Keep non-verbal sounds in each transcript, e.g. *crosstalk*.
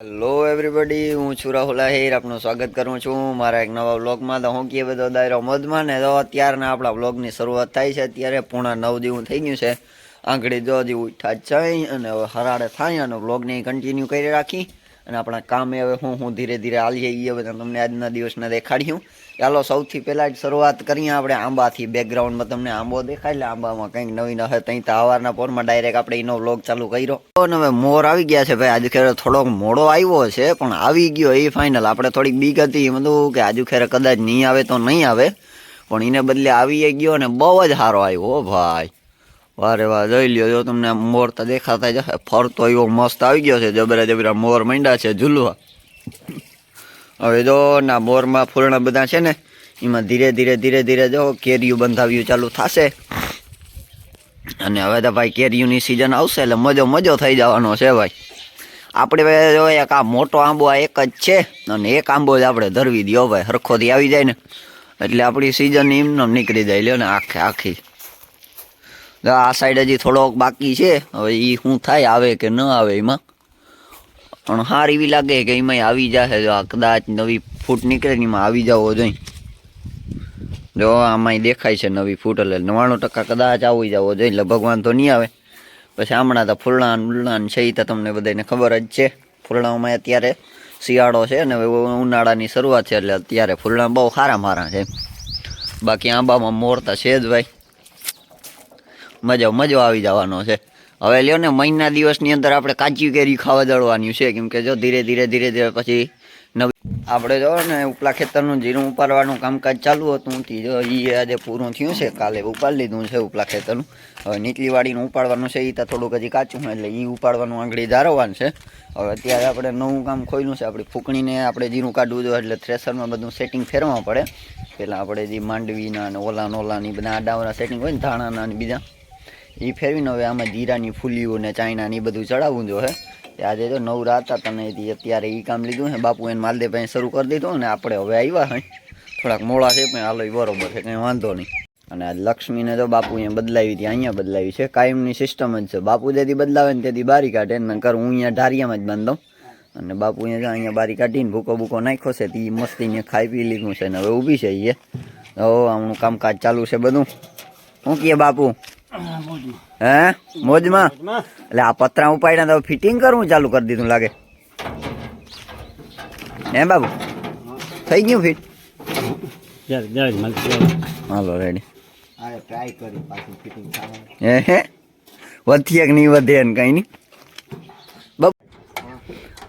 Hello everybody હું છું રાહુલ આહિર, આપનું સ્વાગત કરું છું મારા એક નવા બ્લોગમાં તો હું કહીએ બધો દાયરો મોજમાં ને તો અત્યારના આપણા વ્લોગની શરૂઆત થાય છે. અત્યારે પૂણા નવ જેવું થઈ ગયું છે. આંગળી દો જેવું ઉઠા જાય અને હવે હરાડે થાય અને બ્લોગને કન્ટિન્યુ કરી રાખી. અને આપણા કામે હવે હું હું ધીરે ધીરે હાલીએ એ બધા તમને આજના દિવસને દેખાડ્યું ચાલો, સૌથી પહેલાં જ શરૂઆત કરીએ આપણે આંબાથી. બેકગ્રાઉન્ડમાં તમને આંબો દેખાય, એટલે આંબામાં કંઈક નવી હશે. ત્યાં તો સવારના પોરમાં ડાયરેક્ટ આપણે એનો વ્લોગ ચાલુ કર્યો. અને હવે મોર આવી ગયા છે ભાઈ. આજુ ખેરે થોડોક મોડો આવ્યો છે, પણ આવી ગયો એ ફાઇનલ આપણે થોડીક બીક હતી. એમ હતું કે આજુ ખેરે કદાચ નહીં આવે તો નહીં આવે. પણ એને બદલે આવી ગયો અને બહુ જ સારો આવ્યો ભાઈ. વારે વાહ જોઈ લ્યો, જો તમને મોર તો દેખાતા જ ફરતો એવો મસ્ત આવી ગયો છે. જબરા જબરા મોર માંડ્યા છે ઝૂલવા. હવે જો ના મોરમાં ફૂલણા બધા છે ને, એમાં ધીરે ધીરે ધીરે ધીરે જો કેરીયું બંધાવ્યું ચાલુ થશે. અને હવે તો ભાઈ કેરીયુંની સિઝન આવશે એટલે મજો મજો થઈ જવાનો છે ભાઈ. આપણે હવે જો એક આ મોટો આંબો આ એક જ છે, અને એક આંબો જ આપણે ધરવી દો ભાઈ, હરખોથી આવી જાય ને, એટલે આપણી સિઝન એમનો એમ નીકળી જાય, લ્યો ને આખે આખી. આ સાઈડ હજી થોડોક બાકી છે, હવે એ શું થાય, આવે કે ન આવે એમાં. પણ હાર એવી લાગે કે એમાં આવી જશે જો કદાચ નવી ફૂટ નીકળે ને એમાં આવી જવો જોઈએ જો આમાં દેખાય છે નવી ફૂટ એટલે નવ્વાણું ટકા કદાચ આવી જવો જોઈએ એટલે ભગવાન તો નહીં આવે. પછી હમણાં તો ફૂલણાન બુલણાન છે એ તો તમને બધાને ખબર જ છે. ફૂલણામાં અત્યારે શિયાળો છે અને ઉનાળાની શરૂઆત છે એટલે અત્યારે ફૂલણા બહુ સારા મારા છે. બાકી આંબામાં મોરતા છે જ ભાઈ. મજા, મજો આવી જવાનો છે. હવે લ્યો ને, મહિના દિવસની અંદર આપણે કાચી કેરી ખાવા દળવાની છે. કેમ કે જો ધીરે ધીરે ધીરે ધીરે પછી નવી આપણે જો ને, ઉપલા ખેતરનું જીરું ઉપાડવાનું કામકાજ ચાલુ હતું. તે જો એ આજે પૂરું થયું છે. કાલે ઉપાડી લીધું છે ઉપલા ખેતરનું. હવે નીચલી વાડીનું ઉપાડવાનું છે. એ તો થોડુંક હજી કાચું એટલે એ ઉપાડવાનું આંગળી ધારવાનું છે. હવે અત્યારે આપણે નવું કામ ખોલ્યું છે. આપણી ફૂંકણીને આપણે જીરું કાઢવું જોઈએ, એટલે થ્રેસરમાં બધું સેટિંગ ફેરવવા પડે. પહેલાં આપણે જે માંડવીના અને ઓલા નોલાની બધા આડાવરા સેટિંગ હોય ને, ધાણાના અને બીજા એ ફેરવીને હવે આમાં જીરાની, ફૂલીઓ ને ને એ બધું ચડાવવું જો હે. તે આજે જો નવરા હતા તમે અત્યારે એ કામ લીધું હે. બાપુ એને માલદે પાસે શરૂ કરી દીધું અને આપણે હવે આવ્યા હોય થોડાક મોડા છે પણ હાલો બરોબર છે, કંઈ વાંધો નહીં. અને આ લક્ષ્મીને તો બાપુ અહીંયા બદલાવી હતી, અહીંયા બદલાવી છે. કાયમની સિસ્ટમ જ છે. બાપુ જેથી બદલાવે ને તેથી બારી કાઢે ને કર હું અહીંયા ઢારિયામાં જ બાંધો અને બાપુ અહીંયા અહીંયા બારી કાઢીને ભૂકો ભૂકો નાખ્યો છે. તે મસ્તીને ખાઈ પી લીધું છે ને હવે ઊભી છે એ હવે આમનું કામકાજ ચાલુ છે બધું. શું કહે બાપુ? હે? મોજમાં? એટલે આ પતરા ઉપાડ્યા તો ફિટિંગ કરવું ચાલુ કરી દીધું લાગે. હે બાબુ? થઈ ગયું ફિટ હાલો રેડી ટ્રાય કરી પાછું ફિટિંગ હે હે? વધીએ કે નહીં વધે ને કઈ નહીં? બાબુ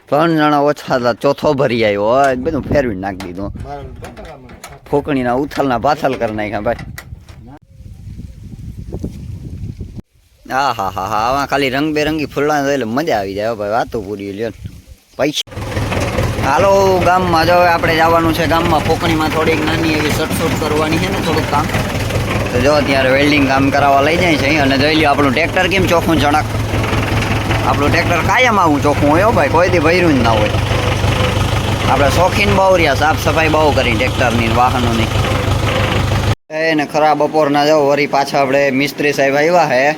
ત્રણ જણા ઓછા હતા ચોથો ભરી આવ્યો. બધું ફેરવી નાખી દીધું. ફોકણીના ઉથલના પાથલ કરી નાખ્યા ભાઈ. હા હા હા હા આમાં ખાલી રંગબેરંગી ફૂલડા એટલે મજા આવી જાય ભાઈ, વાતો પૂરી લ્યો. પૈસા. હાલો, ગામમાં જો આપણે જવાનું છે ગામમાં પોકણીમાં થોડીક નાની એવી સટસુટ કરવાની છે ને થોડુંક કામ. તો જો ત્યારે વેલ્ડિંગ કામ કરાવવા લઈ જાય છે અને જોઈ લ્યો આપણું ટ્રેક્ટર કેમ ચોખ્ખું ચણક. આપણું ટ્રેક્ટર કાયમ આવું ચોખ્ખું હોય ભાઈ, કોઈ દી ભર્યું જ ના હોય. આપણે શોખીન બહુ રહ્યા સાફ સફાઈ બહુ કરી ટ્રેક્ટરની વાહનોની. એને ખરા બપોરના જાઓ વરી પાછા આપણે મિસ્ત્રી સાહેબ આવ્યા હે.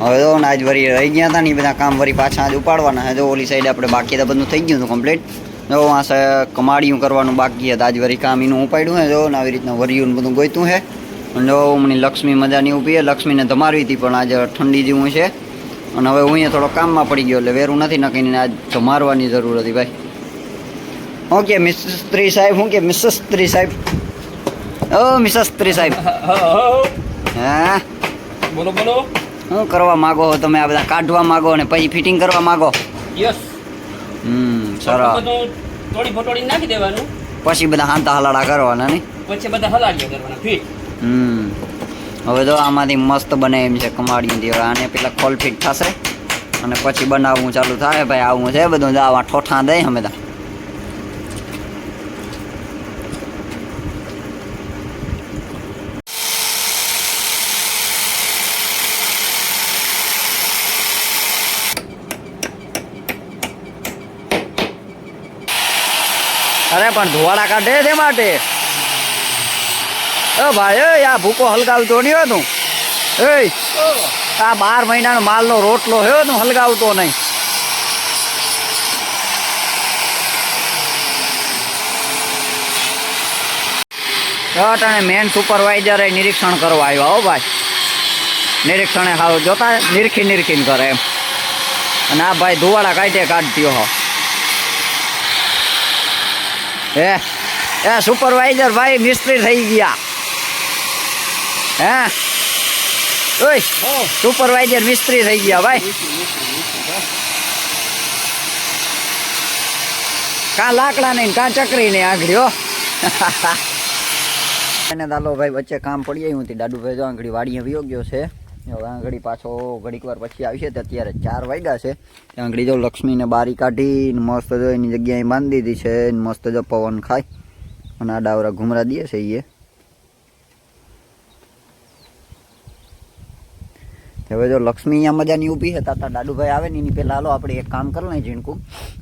હવે જો ને આજ વરી રહી ગયા હતા ને એ બધા કામ વરી પાછા આજ ઉપાડવાના જો ઓલી સાઈડ આપણે બાકી તો બધું થઈ ગયું હતું કમ્પ્લીટ જો આ કમાડિયું કરવાનું બાકી હતા આજ વરી કામ એનું ઉપાડ્યું હે જો આવી રીતના વરિયું બધું ગોઈતું છે. અને જો મને લક્ષ્મી મજાની ઊભી હે લક્ષ્મીને ધમારવી હતી પણ આજે ઠંડી જેવું છે. અને હવે હું અહીંયા થોડો કામમાં પડી ગયો એટલે વેરું નથી નકીને આજ ધમારવાની જરૂર હતી ભાઈ. ઓકે કે મિસ્ત્રી સાહેબ હું કે મિસેસ સ્ત્રી સાહેબ? ઓ મિસસ્ત્રી સાહેબ. હા? બોલો બોલો. શું કરવા માંગો છો તમે? આ બધા કાઢવા માંગો અને પછી ફિટિંગ કરવા માંગો? યસ. હમ સરસ. થોડી ફોટોડી નાખી દેવાનું. પછી બધા હાંતા હલાડા કરવાના નહીં? પછી બધા હલાડીઓ કરવાના ફિટ. હમ. હવે તો આમાંથી મસ્ત બને એમ છે કમાડીથી હવે આને પેલા ખોલ ફિટ થશે. અને પછી બનાવવું ચાલુ થાય. ભાઈ આવું છે બધું. આવા ઠોઠા દે અમે તો. પણ ધોવાડા કાઢે છે માટે. એ ભાઈ આ ભૂકો હલગાવતો નહીં હતું. એ આ બાર મહિનાનો માલનો રોટલો હ્યો તું હલગાવતો નહીં. અને મેન સુપરવાઇઝરે નિરીક્ષણ કરવા આવ્યો હો ભાઈ. નિરીક્ષણે સારું જોતા નિરખી નિરખીને કરે એમ. અને આ ભાઈ ધુવાડા કાઢે કાઢતી હો. હે? એ સુપરવાઇઝર ભાઈ મિસ્ત્રી થઈ ગયા. હે? ઓય સુપરવાઇઝર મિસ્ત્રી થઈ ગયા ભાઈ. કાં લાકડા નહીં કાં ચકરી નહીં આંગળીઓ અને *laughs* દાલો ભાઈ, વચ્ચે કામ પડી આવ્યું હતી. દાદુભાઈ જો આંગળી વાડીએ વિયો ગયો છે. હવે પાછો ઘડીક વાર પછી આવશે તો અત્યારે ચાર વાગ્યા છે. આંગળી જો લક્ષ્મીને બારી કાઢી મસ્ત જો એની જગ્યાએ બાંધી દીધી છે મસ્ત જો પવન ખાય. અને આ ડાવરા ઘુમરા દે છે એ હવે જો લક્ષ્મી અહીંયા મજાની ઊભી છે. તાતા દાદુભાઈ આવે ને એની પહેલાં હાલો આપણે એક કામ કરી લઈએ ઝીણકું.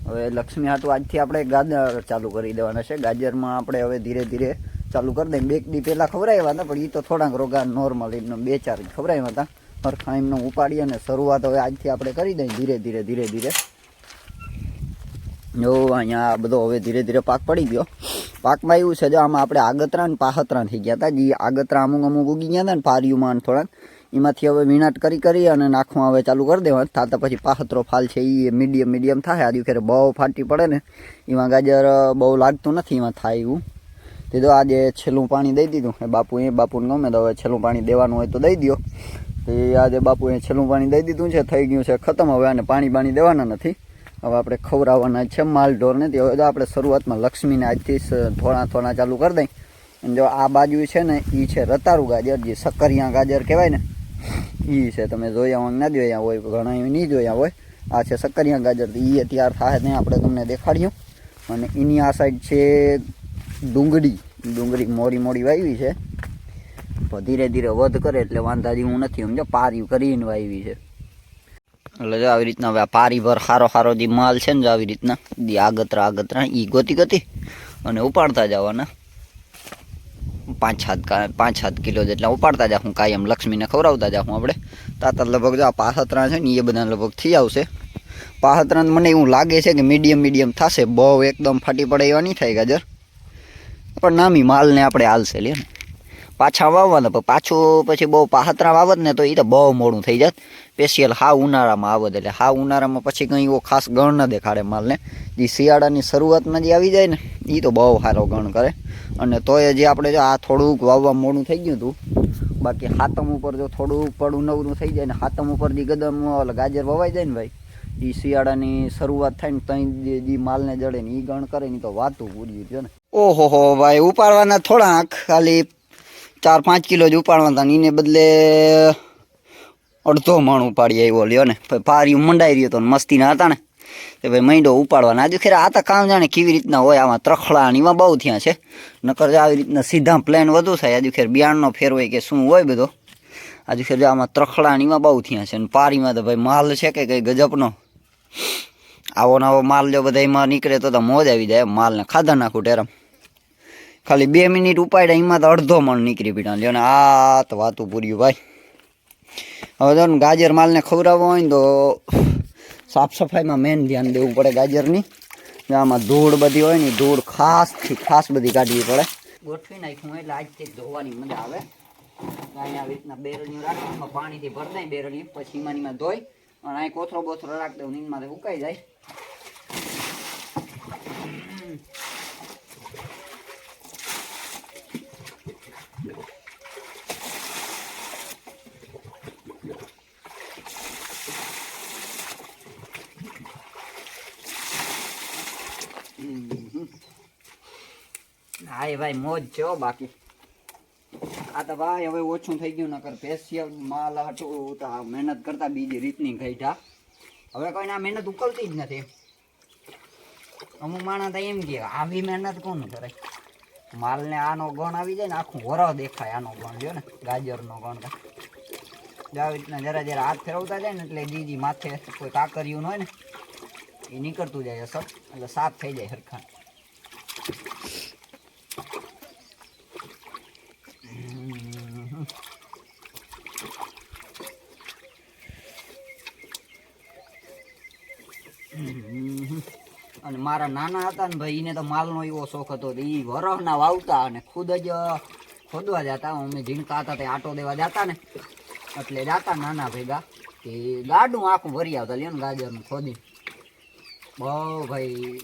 હવે લક્ષ્મી હાટું આજથી આપણે ગાજર ચાલુ કરી દેવાના છે. ગાજરમાં આપણે હવે ધીરે ધીરે ચાલુ કરી દઈએ બે દી પહેલાં ખવડાવ્યા હતા, પણ એ તો થોડાક રોગા નોર્મલ એમને બે ચાર ખવડાવ્યા હતા. હરખા એમનો ઉપાડી અને શરૂઆત હવે આજથી આપણે કરી દઈએ, ધીરે ધીરે ધીરે ધીરે. જો, અહીંયા આ બધો હવે ધીરે ધીરે પાક પડી ગયો. પાકમાં એવું છે, જો આમાં આપણે આગતરા ને પાહતરા થઈ ગયા હતા, જે આગતરા અમુક અમુક ઉગી ગયા હતા ને પારિયુમાં થોડાક. એમાંથી હવે વીણાટ કરી કરી અને નાખવા હવે ચાલુ કરી દેવા થતા પછી પાહતરો ફાલ છે એ મીડિયમ મીડિયમ થાય. આજુ ખેર બહુ ફાટી પડે ને, એમાં ગાજર બહુ લાગતું નથી, એમાં થાય એવું. તે તો આજે છેલ્લું પાણી દઈ દીધું. એ બાપુ એ, બાપુને ગમે તો હવે છેલ્લું પાણી દેવાનું હોય તો દઈ દો એ આજે બાપુએ છેલ્લું પાણી દઈ દીધું છે. થઈ ગયું છે ખતમ. હવે અને પાણી બાણી દેવાના નથી. હવે આપણે ખવડાવવાના છે. માલ ઢોરને તે હવે તો આપણે શરૂઆતમાં લક્ષ્મીને આજથી થોડા થોડા ચાલુ કરી દઈ. અને જો આ બાજુ છે ને એ છે રતારું ગાજર, જે સક્કરિયા ગાજર કહેવાય ને એ છે. તમે જોયા હોય ના જોયા હોય, ઘણા નહીં જોયા હોય. આ છે સક્કરિયા ગાજર. એ તૈયાર થાય ને આપણે તમને દેખાડ્યું. અને એની આ સાઈડ છે ડુંગળી ડુંગળી મોડી મોડી વાવી છે. પણ ધીરે ધીરે વધ કરે એટલે વાંધા હું નથી સમજો પારી કરીને વાવી છે. એટલે જો આવી રીતના હવે આ પારી ભર સારો સારો જે માલ છે ને જો આવી રીતના, જે આગતરા આગતરા એ ગોતી ગોતી અને ઉપાડતા જવાના. પાંચ સાત પાંચ સાત કિલો જેટલા ઉપાડતા જાઉં કાયમ લક્ષ્મીને ખવડાવતા જાઉં આપણે. તાતા લગભગ જો આ પાસતરા છે ને એ બધા લગભગ થઈ આવશે. પાસતરા મને એવું લાગે છે કે મીડિયમ મીડિયમ થશે, બહુ એકદમ ફાટી પડે એવા નહીં થાય ગાજર. પણ નામી માલને આપણે હાલશે લે ને. પાછા વાવવાના, પણ પાછું પછી બહુ પાહતરા વાવત ને તો એ તો બહુ મોડું થઈ જાત. સ્પેશિયલ હા ઉનાળામાં આવત, એટલે હા ઉનાળામાં પછી કંઈ એવો ખાસ ગણ ન દેખાડે માલને. જે શિયાળાની શરૂઆતમાં જે આવી જાય ને એ તો બહુ સારો ગણ કરે. અને તોય જે આપણે જો આ થોડુંક વાવવા મોડું થઈ ગયું હતું બાકી હાતમ ઉપર જો થોડુંક પડું નવરું થઈ જાય ને, હાતમ ઉપર જે ગદમ ગાજર વવાઈ જાય ને ભાઈ એ શિયાળાની શરૂઆત થાય ને ત્યાં જે માલને જડે ને એ ગણ કરે ને તો વાતું પૂરી છે ને. ઓહો હો, ભાઈ, ઉપાડવાના થોડા ખાલી ચાર, પાંચ કિલો જ ઉપાડવાના હતા એને બદલે અડધો મણ ઉપાડી આવ્યો, લ્યો ને. પછી પારી મંડાઈ રહ્યો તો ને, મસ્તીના હતા ને. કે ભાઈ, મૈંડો ઉપાડવાના. આજે ખેર આ તો કામ જાણે કેવી રીતના હોય, આમાં ત્રખડા એમાં બહુ થયા છે. નકર આવી રીતના સીધા પ્લેન વધુ થાય. આજુ ખેર બિયાણનો ફેર હોય કે શું હોય બધો. આજુ ખેર આમાં ત્રખડા એમાં બહુ થયા છે. ને પારીમાં તો ભાઈ માલ છે કે કંઈ ગજબનો? આવો નવો માલ જો બધા એમાં નીકળે તો તો મોજ આવી જાય. માલને ખાધા નાખું ટેરમ. ખાલી બે મિનિટ ઉપાડ્યા, એમાં તો અડધો મણ નીકળી પીડા લ્યો આ તો વાતું પૂર્યું, ભાઈ. હવે ને ગાજર માલને ખવડાવવો હોય ને તો સાફ સફાઈમાં મેન ધ્યાન દેવું પડે ગાજરની. આમાં ધૂળ બધી હોય ને ધૂળ ધૂળ ખાસથી, ખાસ બધી કાઢવી પડે. ગોઠવી નાખ્યું એટલે આજથી ધોવાની મજા આવે. આવી રીતના બેરણીઓ રાખી પાણીથી ભરી દઈ બેરણી પછી એમાં ધોઈ અને અહીં કોથરો બોથરો રાખી દઉં નીંદમાં ઉકાઈ જાય હા એ ભાઈ મોજ છે હો બાકી આ તો ભાઈ, હવે ઓછું થઈ ગયું, નકર સ્પેશિયલ માલ હતું તો મહેનત કરતા બીજી રીતની ગઈઠા હવે કોઈને આ મહેનત ઉકલતી જ નથી. અમુક માણસ એમ કે, આવી મહેનત કોણ કરે? માલને આનો ગણ આવી જાય ને, આખું વરો દેખાય આનો ગણ, જો ને, ગાજરનો ગણ આવી રીતના જરા જરા હાથ ફેરવતા જાય ને, એટલે જીજી માથે કોઈ કાકરિયું હોય ને, એ નીકળતું જાય અસર, એટલે સાફ થઈ જાય હરખા હમ. હમ. અને મારા નાના હતા ને ભાઈ એને તો માલનો એવો શોખ હતો એ વરહના વાવતા અને ખુદ જ ખોદવા જતા. અમે ઝીણકા હતા તે આટો દેવા જતા ને. એટલે જાતા નાના ભેગા કે ગાડું આખું ભરી આવતા. લ્યો ને ગાજરનું ખોદી. બહુ ભાઈ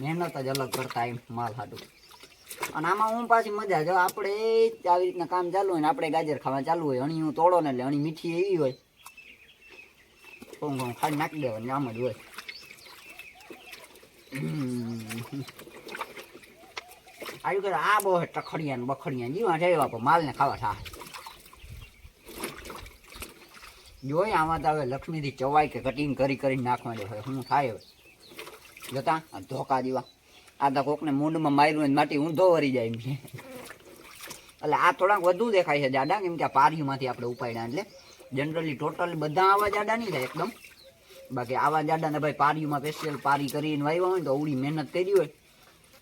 મહેનત જ અલગ કરતા એમ માલ હાટું. અને આમાં હું પાછી મજા, જો આપણે આવી રીતના કામ ચાલુ હોય ને, આપણે ગાજર ખાવા ચાલુ હોય અણી હું તોડો ને એટલે અણી મીઠી એવી હોય. ઘઉં ખાલી નાખી દેવાની, આમ જ હોય. આવ્યું કે આ બહુ ટખડિયા ને બખડિયા જીવા છે એવા માલને ખાવા થાય. જોઈ આમાં તો હવે લક્ષ્મીથી ચવાય કે કટિંગ કરી કરીને દે હવે શું થાય હવે? જોતા? ધોકા દીવા. આ તો કોકને મૂંડમાં માર્યું માટી ઊંધો વરી જાય એમ છે. એટલે આ થોડાક વધુ દેખાય છે જાડા કેમ કે આ પારીમાંથી આપણે ઉપાડ્યા એટલે જનરલી ટોટલી બધા આવા જાડા નહીં થાય એકદમ. બાકી આવા જાડા ને ભાઈ પારીમાં સ્પેશિયલ પારી કરીને વાવ્યા હોય ને તો અવળી મહેનત કરી હોય.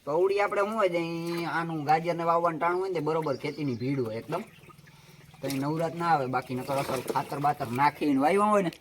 તો અવળી આપણે શું હોય ઈ આનું ગાજરને વાવવાનું ટાણું હોય ને બરોબર ખેતીની ભીડ હોય એકદમ. તો એ નવરાત ના આવે, બાકી નકર અસર ખાતર બાતર નાખીને વાવ્યા હોય ને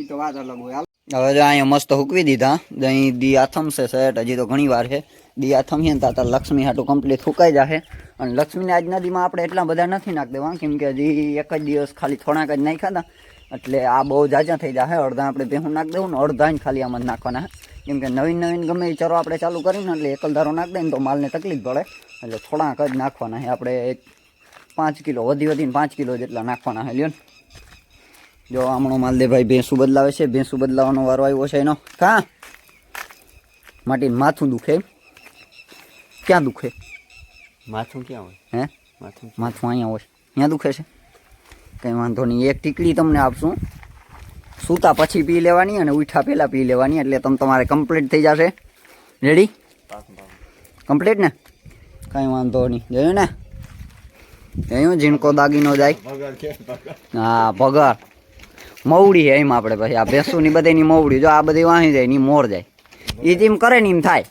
એ તો વાત અલગ હોય. હવે જો અહીંયા મસ્ત હુકવી દીધા અહીં દી આથમ છે સેટ હજી તો ઘણી વાર છે. દી આથમ છે ને તાતા લક્ષ્મી હાટું કમ્પ્લીટ હુકાઈ જશે અને લક્ષ્મીને આજ નદીમાં આપણે એટલા બધા નથી નાખ દેવા, કેમ કે હજી એક જ દિવસ ખાલી થોડાક જ નાખ્યા હતા. એટલે આ બહુ જાજા થઈ જશે અડધા આપણે ભેહું નાખ દેવું ને અડધા જ ખાલી આમાં નાખવાના કેમ કે નવીન નવીન ગમે એ ચરો આપણે ચાલુ કરીને એટલે એકલધારો નાખ દઈએ ને તો માલને તકલીફ પડે. એટલે થોડાક જ નાખવાના છે આપણે એક પાંચ કિલો વધી વધીને પાંચ કિલો જેટલા નાખવાના છે લ્યો ને. જો હમણો માલદેભાઈ ભેંસું બદલાવે છે. ભેંસું બદલાવાનો વારો આવ્યો છે એનો. કા? માટીને માથું દુખે. ક્યાં દુખે? માથું ક્યાં હોય? હે? માથું માથું અહીંયા હોય. ત્યાં દુખે છે. કંઈ વાંધો નહીં. એક ટીકડી તમને આપશું. સૂતા પછી પી લેવાની અને ઉઠા પહેલાં પી લેવાની એટલે તમે તમારે કમ્પ્લીટ થઈ જશે. રેડી કમ્પ્લીટ ને? કાંઈ વાંધો નહીં. જોયું ને? જોયું? ઝીણકો દાગીનો જાય. હા પગાર મવડી એમ આપણે પછી. આ ભેંસુની બધીની મવડી. જો આ બધી વાહી જાય ની મોર જાય. એ જેમ કરે ને એમ થાય.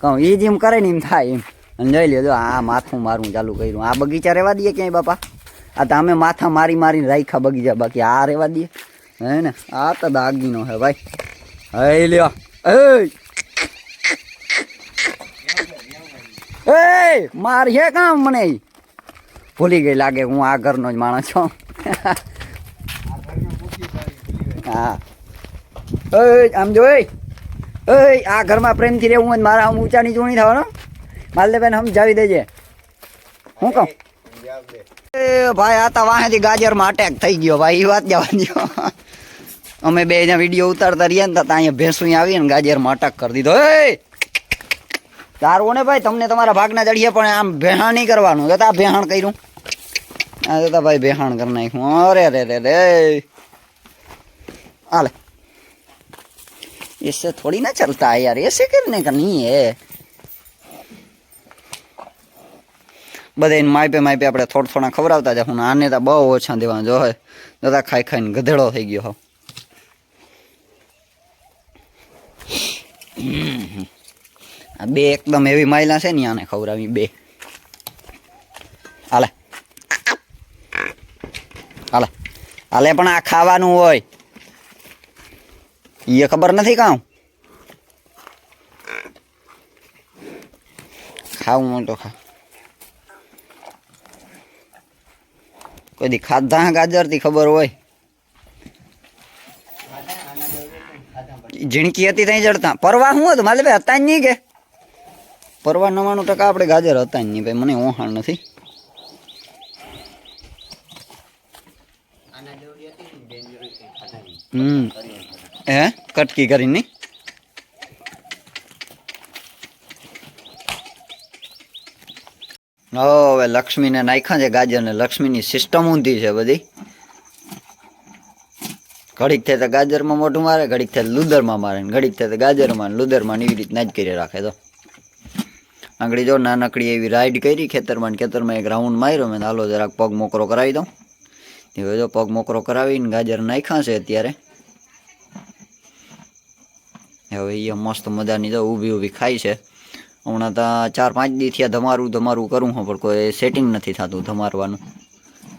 કહું એ જેમ કરે ને એમ થાય એમ. અને જોઈ લ્યો, જો આ માથું મારું ચાલુ કર્યું. આ બગીચા રહેવા દઈએ ક્યાંય બાપા? આ તો અમે માથા મારી મારીને રાખ્યા બગીચા. બાકી આ રહેવા દઈએ. હે ને? આ તો દાગીનો હે ભાઈ. હે લ્યો. એ માર છે કામ મને? ભૂલી ગઈ લાગે હું આ ઘરનો જ માણસ છું. હા. આમ જો એ એ આ ઘરમાં પ્રેમથી રહેવું મારા આમ ઊંચાની નીચું નહીં માલદેવભાઈ હમ જાવી દેજે. હું કહું? ભાઈ, આ તો વાહેથી ગાજરમાં અટેક થઈ ગયો ભાઈ એ વાત જવા દો અમે બે અહીંયા વીડિયો ઉતારતા રહ્યા ને તો અહીંયા ભેંસું આવી ને ગાજરમાં અટેક કરી દીધો. એ! તારવો ને ભાઈ, તમને તમારા ભાગના ચડીએ પણ આમ ભેહાણ નહીં કરવાનું. જતા ભેહાણ કર્યું. આ જતા ભાઈ ભેહાણ કરી નાખ્યું. અરે રે રે રે હાલે. એસે થોડી ના ચલતા યાર. એસે કેમ ને નહીં હે બધા માપે માપે આપણે થોડા થોડા ખવડાવતા જાય હું આને તો બહુ ઓછા દેવા જો હોય. દાદા ખાઈ ખાઈને ગધેડો થઈ ગયો હો. આ બે એકદમ એવી માયલા છે ને, આને ખવડાવી બે. હાલે. હાલે. હાલે પણ આ ખાવાનું હોય. એ ખબર નથી કાં ખાવું તો ખા. કોઈ દી ખાધા ગાજરથી ખબર હોય? ઝીણકી હતી ત્યાં જડતા. પરવા શું હતું? માલે ભાઈ હતા જ નહીં કે? પરવા નવાણું ટકા આપણે ગાજર હતા જ નહીં ભાઈ. મને ઓહાણ નથી. હમ. હે? કટકી કરીને? નહીં હવે લક્ષ્મીને નાખ્યા છે ગાજર ગાજરને લક્ષ્મીની સિસ્ટમ ઊંધી છે બધી. ઘડીક થાય તો ગાજરમાં મોઢું મારે, ઘડીક થાય લુદરમાં મારે ઘડીક થાય તો ગાજરમાં ને લુદરમાં ને એવી રીતના જ કરી રાખે તો. આંગળી જો નાનકડી એવી રાઈડ કરી, ખેતરમાં ખેતરમાં એક રાઉન્ડ માર્યો, મેં હાલો જરાક પગ મોકરો કરાવી દઉં. હવે જો પગ મોકરો કરાવીને ગાજર નાખ્યા છે અત્યારે. હવે એ મસ્ત મજાની તો ઊભી ઊભી ખાય છે. હમણાં તો ચાર પાંચ દીથી થયા ધમારું ધમારું કરું હું પણ કોઈ સેટિંગ નથી થતું ધમારવાનું.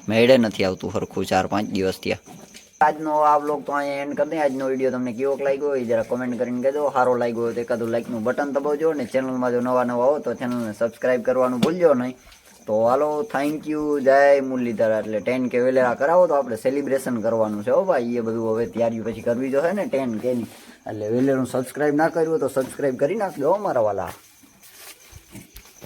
મેળે નથી આવતું સરખું ચાર પાંચ દિવસ થયા. આજનો આ બ્લોગ તો અહીંયા એન્ડ કરી દે. આજનો વીડિયો તમને કેવો લાગ્યો હોય જરા કોમેન્ટ કરીને કહેજો. સારો લાગ્યો હોય તો એકાદું લાઇકનું બટન દબાવજો અને ચેનલમાં જો નવા નવા હો તો ચેનલને સબસ્ક્રાઈબ કરવાનું ભૂલજો નહીં. તો હાલો થેન્ક યુ જય મુરલીધર. એટલે ટેન કે વેલેરા કરાવો તો આપણે સેલિબ્રેશન કરવાનું છે હો ભાઈ. એ બધું હવે તૈયારી પછી કરવી જો હે ને ટેન કે ની. એટલે વેલેરું સબસ્ક્રાઈબ ના કર્યું તો સબસ્ક્રાઈબ કરી નાખજો અમારા મારા વાલા.